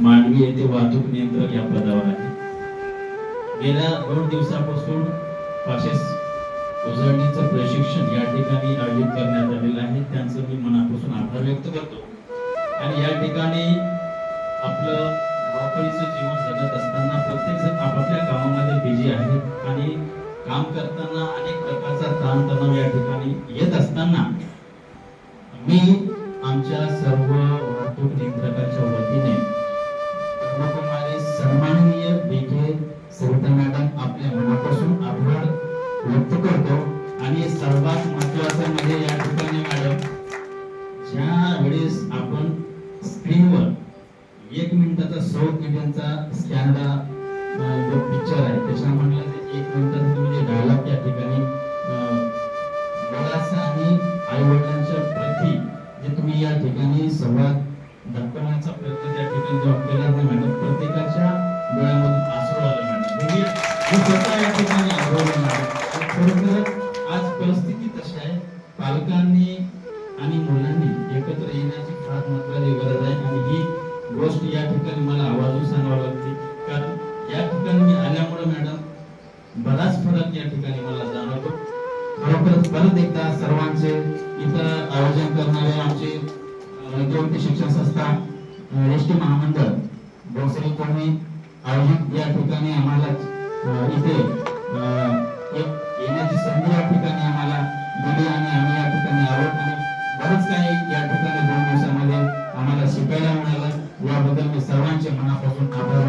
मांडवी येथे वाहतूक नियंत्रक या पदावर आहे गेल्या दोन दिवसापासून पाशेस उजळणीचं प्रशिक्षण या ठिकाणी आयोजित करण्यात आलेलं आहे. त्यांचं मी मनापासून आभार व्यक्त करतो. आणि या ठिकाणी आपलं धावपळीचं जीवन जगत असताना प्रत्येक जण आपापल्या कामामध्ये बिझी आहेत. आणि काम करताना अनेक प्रकारचा ताणतणाव या ठिकाणी येत असताना मी आमच्या सर्व वाहतूक नियंत्रकांच्या वतीने व्यक्त करतो. आणि सर्वात महत्वाचं म्हणजे या ठिकाणी मॅडम ज्या वेळेस आपण स्क्रीनवर एक मिनिटाचा सौ किड्यांचा स्कॅनला जो पिक्चर आहे त्याच्या जे एक मिनिटाचा म्हणजे तुम्ही डायलॉग या ठिकाणी मुलाचा आणि आई वडिलांच्या प्रती जे तुम्ही या ठिकाणी संवाद दाखवण्याचा प्रयत्न त्या ठिकाणी जो केला मॅडम प्रत्येकाच्या डोळ्यामधून आसरू आलं मॅडम. आज परिस्थिती तशी आहे. पालकांनी आणि मुलांनी एकत्र येण्याची फार महत्वाची गरज आहे. आणि ही गोष्ट या ठिकाणी मला आवाजून सांगावं लागते. कारण या ठिकाणी मी आल्यामुळे मॅडम बराच फरक या ठिकाणी मला जाणवतो. खरोखरच परत एकदा सर्वांचे इथं आयोजन करणारे आमचे अं, ज्योती शिक्षण संस्था एस टी महामंडळ भोसरी कोणी आयोजित या ठिकाणी आम्हाला इथे या ठिकाणी दोन दिवसामध्ये आम्हाला शिकायला मिळालं. याबद्दल मी सर्वांचे मनापासून आभार